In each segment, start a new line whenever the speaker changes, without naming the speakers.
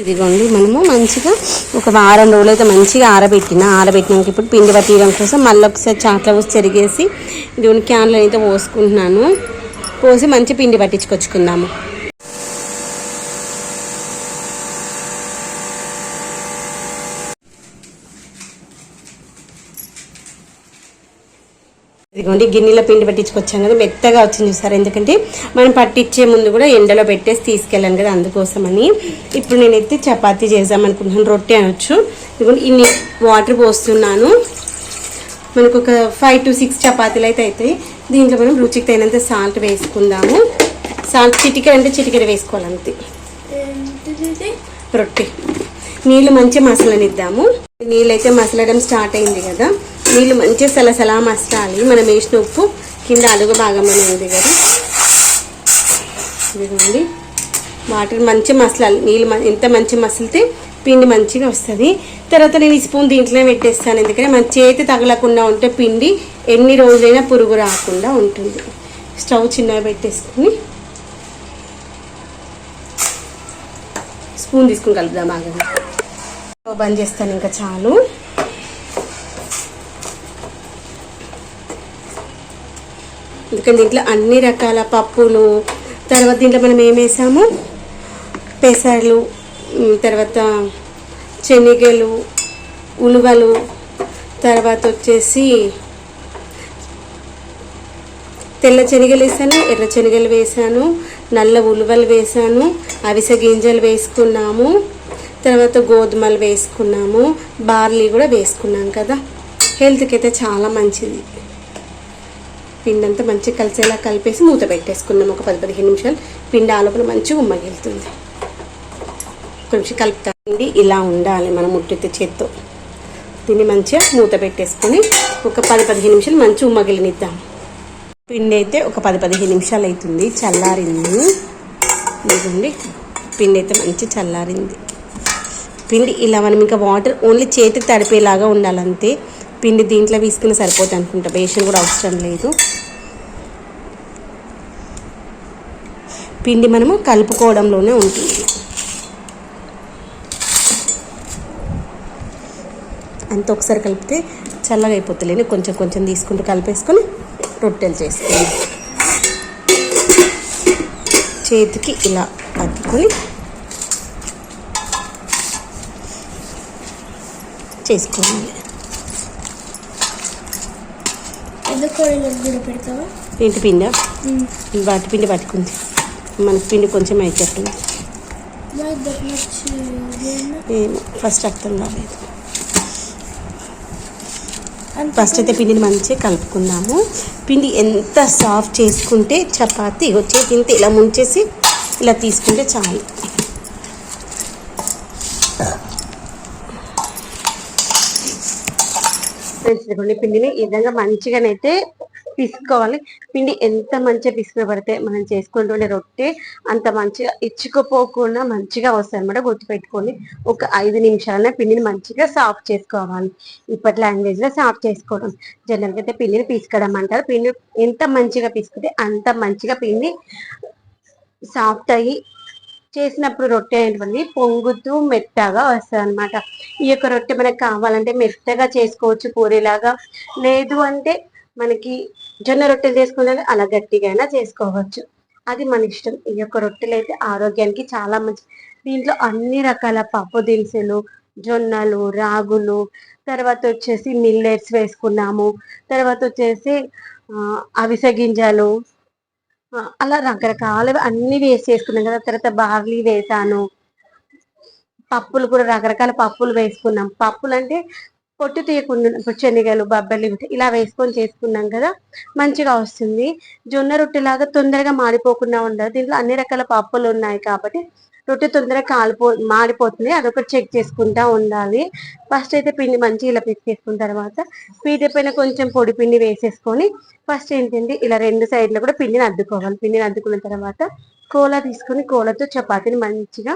ఇదిగోండి మనము మంచిగా ఒక వారం రోజులైతే మంచిగా ఆరబెట్టిన. ఆరబెట్టినాక ఇప్పుడు పిండి పట్టియడం కోసం మళ్ళీ ఒకసారి చాట్ల పోసి చెరిగేసి ఇదిగోండి క్యాన్లో అయితే పోసుకుంటున్నాను. పోసి మంచి పిండి పట్టించుకొచ్చుకుందాము. ఇదిగోండి గిన్నెలో పిండి పట్టించుకొచ్చాం కదా మెత్తగా వచ్చింది చూసారు? ఎందుకంటే మనం పట్టించే ముందు కూడా ఎండలో పెట్టేసి తీసుకెళ్ళాను కదా అందుకోసమని. ఇప్పుడు నేనైతే చపాతీ చేద్దాం అనుకుంటున్నాను రొట్టె అనొచ్చు. ఇదిగోండి ఇన్ని వాటర్ పోస్తున్నాను. మనకు ఒక ఫైవ్ టు సిక్స్ చపాతీలు అయితే అవుతాయి. దీంట్లో మనం రుచికి తగినంత సాల్ట్ వేసుకుందాము. సాల్ట్ చిటికెడ అంటే చిటికెడ వేసుకోవాలంతే. రొట్టె. నీళ్ళు మంచిగా మసలనిద్దాము. నీళ్ళు అయితే మసలడం స్టార్ట్ అయింది కదా. నీళ్ళు మంచిగా సలసలా మసలాలి మనం వేసిన ఉప్పు కింద అడుగు భాగంలోనే ఉంది కదా. ఇదిగోండి. వాటర్ మంచి మసలాలి. నీళ్ళు మ- ఎంత మంచి మసిలితే పిండి మంచిగా వస్తుంది. తర్వాత నేను ఈ స్పూన్ దీంట్లోనే పెట్టేస్తాను. ఎందుకంటే మన చేతి తగలకుండా ఉంటే పిండి ఎన్ని రోజులైనా పురుగు రాకుండా ఉంటుంది. స్టవ్ చిన్నగా పెట్టేసుకుని స్పూన్ తీసుకుని కలుపుదాం బాగా బంద్ చేస్తాను ఇంకా చాలు. అందుకని దీంట్లో అన్ని రకాల పప్పులు తర్వాత దీంట్లో మనం ఏం వేసాము? పెసర్లు తర్వాత శనగలు ఉలువలు తర్వాత వచ్చేసి తెల్ల శనగలు వేసాను ఎర్ర శనగలు వేసాను నల్ల ఉలువలు వేసాను అవిసె గింజలు వేసుకున్నాము తర్వాత గోధుమలు వేసుకున్నాము బార్లీ కూడా వేసుకున్నాం కదా. హెల్త్కి అయితే చాలా మంచిది. పిండి అంతా మంచిగా కలిసేలా కలిపేసి మూత పెట్టేసుకున్నాం. ఒక పది పదిహేను నిమిషాలు పిండి ఆలోపల మంచిగా ఉమ్మగిలుతుంది. కొంచెం కలుపుతా. పిండి ఇలా ఉండాలి మనం ముట్టితే చేత్తో. దీన్ని మంచిగా మూత పెట్టేసుకొని ఒక పది పదిహేను నిమిషాలు మంచిగా ఉమ్మగిలినిద్దాం. పిండి అయితే ఒక పది పదిహేను నిమిషాలు అవుతుంది. చల్లారింది. ఇదిగోండి. పిండి అయితే మంచి చల్లారింది. పిండి ఇలా మనం ఇంకా వాటర్ ఓన్లీ చేతికి తడిపేలాగా ఉండాలంతే. పిండి దీంట్లో తీసుకుని సరిపోతుంది అనుకుంటా. బేషన్ కూడా అవసరం లేదు. పిండి మనము కలుపుకోవడంలోనే ఉంటుంది. అంత ఒకసారి కలిపితే చల్లగా అయిపోతలేని కొంచెం కొంచెం తీసుకుంటూ కలిపేసుకొని రొట్టెలు చేసుకుందాం. చేతికి ఇలా అద్దుకొని చేసుకోవాలి. ఏంటి పిండి? వాటి పిండి పట్టుకుంది. మన పిండి కొంచెం అయిపోతుంది. ఫస్ట్ అర్థం కాలేదు. ఫస్ట్ అయితే పిండిని మంచిగా కలుపుకుందాము. పిండి ఎంత సాఫ్ట్ చేసుకుంటే చపాతి వచ్చే తింటే ఇలా ముంచేసి ఇలా తీసుకుంటే చాలు. ఫ్రెండ్స్ పిండిని ఈ విధంగా మంచిగానైతే పిసుకోవాలి. పిండి ఎంత మంచిగా పిసుకపడితే మనం చేసుకుంటుండే రొట్టె అంత మంచిగా ఇచ్చుకుపోకుండా మంచిగా వస్తాయి అనమాట గుర్తుపెట్టుకొని ఒక ఐదు నిమిషాలనే పిండిని మంచిగా సాఫ్ట్ చేసుకోవాలి. ఇప్పటి లాంగ్వేజ్లో సాఫ్ట్ చేసుకోవడం. జనరల్గా అయితే పిండిని పిసకడం అంటారు. పిండి ఎంత మంచిగా పిసుకుతే అంత మంచిగా పిండి సాఫ్ట్ అయ్యి చేసినప్పుడు రొట్టె ఏంటండి పొంగుతూ మెత్తగా వస్తుంది అనమాట ఈ యొక్క రొట్టె మనకు కావాలంటే మెత్తగా చేసుకోవచ్చు పూరిలాగా లేదు అంటే మనకి జొన్న రొట్టెలు చేసుకునే అలా గట్టిగా అయినా చేసుకోవచ్చు. అది మన ఇష్టం. ఈ యొక్క రొట్టెలు అయితే ఆరోగ్యానికి చాలా మంచి దీంట్లో అన్ని రకాల పప్పు దినుసులు జొన్నలు రాగులు తర్వాత వచ్చేసి మిల్లెట్స్ వేసుకున్నాము. తర్వాత వచ్చేసి అవిసె గింజలు అలా రకరకాల అన్ని వేసి చేసుకున్నాం కదా. తర్వాత బార్లీ వేసాను. పప్పులు కూడా రకరకాల పప్పులు వేసుకున్నాం. పప్పులు అంటే పొట్టు తీయకుండా ఇప్పుడు శనగలు బబ్బలి ఇలా వేసుకొని చేసుకున్నాం కదా. మంచిగా వస్తుంది. జొన్న రొట్టె లాగా తొందరగా మాడిపోకుండా ఉండదు. దీంట్లో అన్ని రకాల పప్పులు ఉన్నాయి కాబట్టి రొట్టె తొందరగా కాలిపో మాడిపోతుంది. అదొకటి చెక్ చేసుకుంటా ఉండాలి. ఫస్ట్ అయితే పిండి మంచిగా ఇలా పిసికేసుకున్న తర్వాత పీట పైన కొంచెం పొడి పిండి వేసేసుకొని ఫస్ట్ ఏంటంటే ఇలా రెండు సైడ్లో కూడా పిండిని అద్దుకోవాలి. పిండిని అద్దుకున్న తర్వాత కోల తీసుకొని కోలతో చపాతీని మంచిగా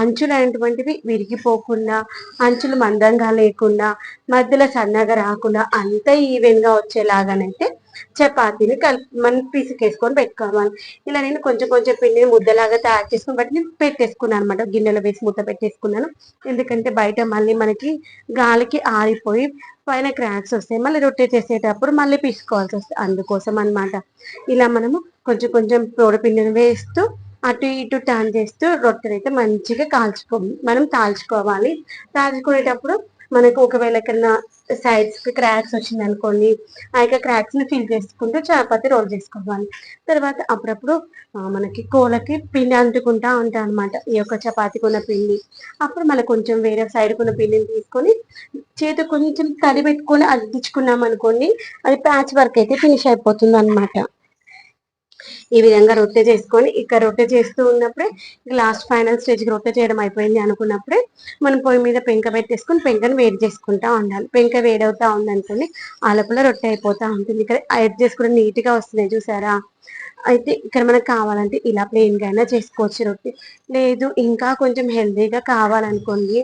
అంచులు అనేటువంటివి విరిగిపోకుండా అంచులు మందంగా లేకుండా మధ్యలో సన్నగా రాకుండా అంత ఈవెన్గా వచ్చేలాగానైతే చపాతీని కలిపి మనం పిసికేసుకొని పెట్టుకోవాలి. ఇలా నేను కొంచెం కొంచెం పిండిని ముద్దలాగా తయారు చేసుకుని బట్టి నేను పెట్టేసుకున్నాను అనమాట గిన్నెలో వేసి ముద్ద పెట్టేసుకున్నాను. ఎందుకంటే బయట మళ్ళీ మనకి గాలికి ఆరిపోయి పైన క్రాక్స్ వస్తాయి. మళ్ళీ రొట్టె చేసేటప్పుడు మళ్ళీ పిసుకోవాల్సి వస్తుంది. అందుకోసం అన్నమాట. ఇలా మనము కొంచెం కొంచెం పిండిని వేస్తూ అటు ఇటు టర్న్ చేస్తూ రొట్టెలు అయితే మంచిగా కాల్చుకో మనం తాల్చుకోవాలి. తాల్చుకునేటప్పుడు మనకు ఒకవేళ ఎక్కడన్నా సైడ్స్ క్రాక్స్ వచ్చింది అనుకోండి ఆ యొక్క క్రాక్స్ని ఫిల్ చేసుకుంటూ చపాతి రోల్ చేసుకోవాలి. తర్వాత అప్పుడప్పుడు మనకి కోలకి పిండి అంటుకుంటా ఉంటాయి అనమాట ఈ యొక్క చపాతీకి ఉన్న పిండి. అప్పుడు మళ్ళీ కొంచెం వేరే సైడ్ ఉన్న పిండిని తీసుకొని చేతి కొంచెం తడి పెట్టుకొని అద్దించుకున్నాం అనుకోండి అది ప్యాచ్ వర్క్ అయితే ఫినిష్ అయిపోతుంది అనమాట ఈ విధంగా రొట్టె చేసుకొని ఇక రొట్టె చేస్తూ ఉన్నప్పుడే లాస్ట్ ఫైనల్ స్టేజ్ రొట్టె చేయడం అయిపోయింది అనుకున్నప్పుడే మనం పొయ్యి మీద పెంక పెట్టేసుకొని పెంకను వేడి చేసుకుంటా ఉండాలి. పెంక వేడవుతా ఉంది అనుకోండి ఆ లోపల రొట్టె అయిపోతా ఉంటుంది. ఇక్కడ యాడ్ కూడా నీట్గా వస్తున్నాయి చూసారా? అయితే ఇక్కడ మనకు కావాలంటే ఇలా ప్లెయిన్గా అయినా చేసుకోవచ్చు రొట్టె. లేదు ఇంకా కొంచెం హెల్దీగా కావాలనుకోండి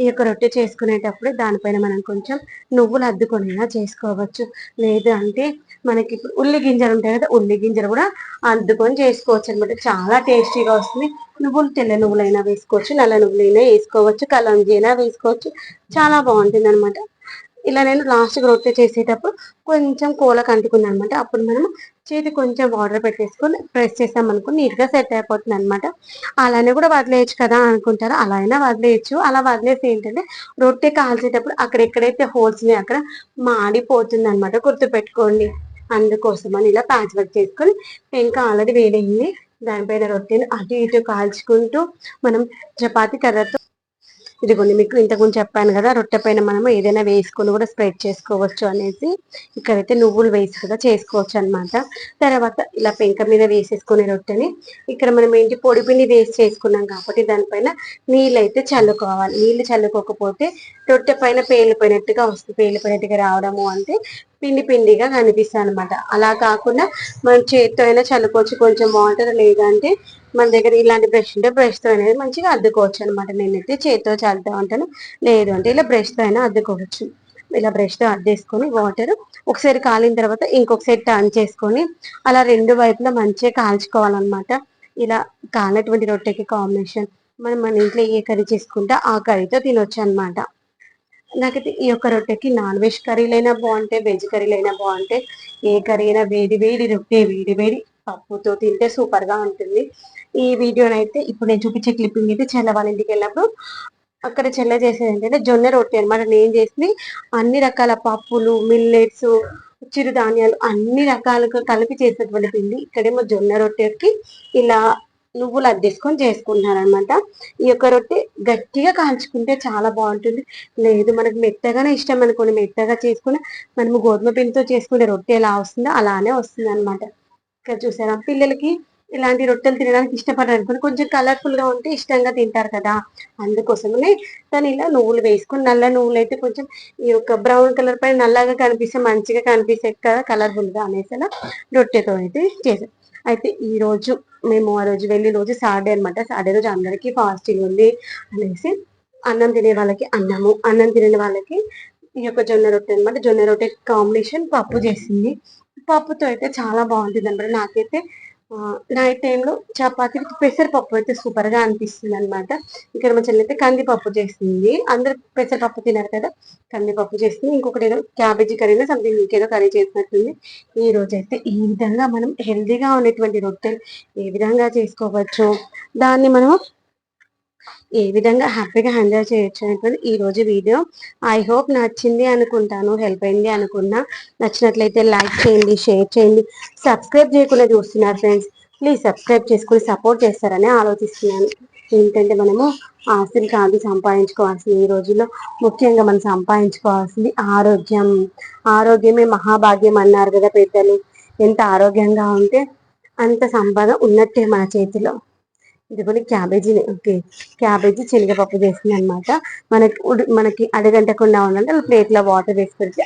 ఈ యొక్క రొట్టె చేసుకునేటప్పుడు దానిపైన మనం కొంచెం నువ్వులు అద్దుకొనైనా చేసుకోవచ్చు. లేదు అంటే మనకి ఇప్పుడు ఉల్లి గింజలు ఉంటాయి కదా ఉల్లి గింజలు కూడా అద్దుకొని చేసుకోవచ్చు అనమాట చాలా టేస్టీగా వస్తుంది. నువ్వులు తెల్ల నువ్వులైనా వేసుకోవచ్చు నల్ల నువ్వులైనా వేసుకోవచ్చు కలంజీ అయినా వేసుకోవచ్చు. చాలా బాగుంటుంది అనమాట ఇలా నేను లాస్ట్కి రొట్టె చేసేటప్పుడు కొంచెం కూలకు అంటుకుంది అనమాట అప్పుడు మనం చేతి కొంచెం వాటర్ పెట్టేసుకొని ప్రెస్ చేసామనుకో నీట్గా సెట్ అయిపోతుంది అనమాట అలానే కూడా వదిలేయచ్చు కదా అనుకుంటారు? అలా అయినా వదిలేయచ్చు. అలా వదిలేసి ఏంటంటే రొట్టె కాల్చేటప్పుడు అక్కడ ఎక్కడైతే హోల్స్ ఉన్నాయి అక్కడ మాడిపోతుంది అనమాట గుర్తుపెట్టుకోండి. అందుకోసం అని ఇలా ప్యాచ్ వర్క్ చేసుకొని ఇంకా ఆల్రెడీ వేడైంది దానిపైన రొట్టెని అటు ఇటు కాల్చుకుంటూ మనం చపాతి కర్రతో ఇదిగోండి మీకు ఇంతకుముందు చెప్పాను కదా రొట్టె పైన మనం ఏదైనా వేసుకొని కూడా స్ప్రెడ్ చేసుకోవచ్చు అనేసి ఇక్కడైతే నువ్వులు వేసి కూడా చేసుకోవచ్చు అన్నమాట. తర్వాత ఇలా పెంక మీద వేసేసుకునే రొట్టెని ఇక్కడ మనం ఏంటి పొడి పిండి వేసి చేసుకున్నాం కాబట్టి దానిపైన నీళ్ళు అయితే చల్లుకోవాలి. నీళ్ళు చల్లుకోకపోతే రొట్టె పైన పేలిపోయినట్టుగా వస్తుంది పేలిపోయినట్టుగా రావడము అంటే పిండి పిండిగా కనిపిస్తుంది అనమాట అలా కాకుండా మనం చేతితో అయినా చల్లుకోవచ్చు. కొంచెం వాటర్ లేదంటే మన దగ్గర ఇలాంటి బ్రష్ ఉంటే బ్రష్తో అనేది మంచిగా అద్దుకోవచ్చు అనమాట నేనైతే చేతితో చల్లుతా ఉంటాను. లేదు అంటే ఇలా బ్రష్తో అయినా అద్దుకోవచ్చు. ఇలా బ్రష్తో అద్దేసుకొని వాటర్ ఒకసారి కాలిన తర్వాత ఇంకొకసారి టర్న్ చేసుకొని అలా రెండు వైపులా మంచిగా కాల్చుకోవాలన్నమాట. ఇలా కాలినటువంటి రొట్టెకి కాంబినేషన్ మనం మన ఇంట్లో ఏ కర్రీ చేసుకుంటే ఆ కర్రీతో తినొచ్చు అనమాట నాకైతే ఈ యొక్క రొట్టెకి నాన్ వెజ్ కర్రీలైనా బాగుంటాయి వెజ్ కర్రీలైనా బాగుంటాయి ఏ కర్రీ అయినా వేడి వేడి రొట్టె వేడి వేడి పప్పుతో తింటే సూపర్గా ఉంటుంది. ఈ వీడియోనైతే ఇప్పుడు నేను చూపించే క్లిప్పింగ్ అయితే చెల్ల వాళ్ళ ఇంటికి వెళ్ళినప్పుడు అక్కడ చెల్ల చేసేది ఏంటంటే జొన్న రొట్టె అనమాట నేను చేసింది అన్ని రకాల పప్పులు మిల్లెట్స్ చిరుధాన్యాలు అన్ని రకాలుగా కలిపి చేసేటువంటి పిండి. ఇక్కడేమో జొన్న రొట్టెకి ఇలా నువ్వులు అద్దెసుకొని చేసుకుంటున్నారు అనమాట ఈ యొక్క రొట్టె గట్టిగా కాల్చుకుంటే చాలా బాగుంటుంది. లేదు మనకు మెత్తగానే ఇష్టం అనుకోండి. మెత్తగా చేసుకుని మనము గోధుమ పిండితో చేసుకునే రొట్టె ఎలా వస్తుందో అలానే వస్తుంది అనమాట ఇక్కడ చూసారా? పిల్లలకి ఇలాంటి రొట్టెలు తినడానికి ఇష్టపడరు అనుకోండి. కొంచెం కలర్ఫుల్గా ఉంటే ఇష్టంగా తింటారు కదా. అందుకోసమనే దాని ఇలా నువ్వులు వేసుకొని నల్ల నువ్వులు అయితే కొంచెం ఈ యొక్క బ్రౌన్ కలర్ పైన నల్లగా కనిపిస్తే మంచిగా కనిపిస్తే కదా కలర్ఫుల్గా అనేసి అలా రొట్టెతో అయితే చేసాం అయితే ఈ రోజు మేము ఆ రోజు వెళ్ళి రోజు సాటర్డే అనమాట సాటర్డే రోజు అందరికీ ఫాస్టింగ్ ఉంది అనేసి అన్నం తినే వాళ్ళకి అన్నము అన్నం తినే వాళ్ళకి ఈ యొక్క జొన్న రొట్టె అనమాట జొన్న రొట్టె కాంబినేషన్ పప్పు చేసింది. పప్పుతో అయితే చాలా బాగుంటుంది అనమాట నాకైతే నైట్ టైంలో చపాతీ పెసరపప్పు అయితే సూపర్గా అనిపిస్తుంది అనమాట ఇక్కడ మా చెల్లి అయితే కందిపప్పు చేసింది అందరు పెసరపప్పు తిన్నారు కదా కందిపప్పు చేసింది ఇంకొకటి ఏదో క్యాబేజీ కర్రీలో సంథింగ్ ఇంకేదో కర్రీ చేసినట్టుంది. ఈ రోజు అయితే ఈ విధంగా మనం హెల్దీగా ఉన్నటువంటి రొట్టెలు ఏ విధంగా చేసుకోవచ్చు దాన్ని మనం ఏ విధంగా హ్యాపీగా ఎంజాయ్ చేయొచ్చు అనేటువంటి ఈ రోజు వీడియో. ఐ హోప్ నచ్చింది అనుకుంటాను హెల్ప్ అయింది అనుకున్నా. నచ్చినట్లయితే లైక్ చేయండి షేర్ చేయండి. సబ్స్క్రైబ్ చేయకుండా చూస్తున్నారు ఫ్రెండ్స్ ప్లీజ్ సబ్స్క్రైబ్ చేసుకుని సపోర్ట్ చేస్తారని ఆలోచిస్తున్నాను. ఏంటంటే మనము ఆస్తిని కాదు సంపాదించుకోవాల్సింది ఈ రోజుల్లో. ముఖ్యంగా మనం సంపాదించుకోవాల్సింది ఆరోగ్యం. ఆరోగ్యమే మహాభాగ్యం అన్నారు కదా పెద్దలు. ఎంత ఆరోగ్యంగా ఉంటే అంత సంపద ఉన్నట్టే మన చేతిలో. ఇది కూడా క్యాబేజీ ఓకే. క్యాబేజీ శనగపప్పు చేసింది అనమాట మనకి మనకి అడగంటకుండా ఉండాలంటే ప్లేట్లో వాటర్ వేసి పెడితే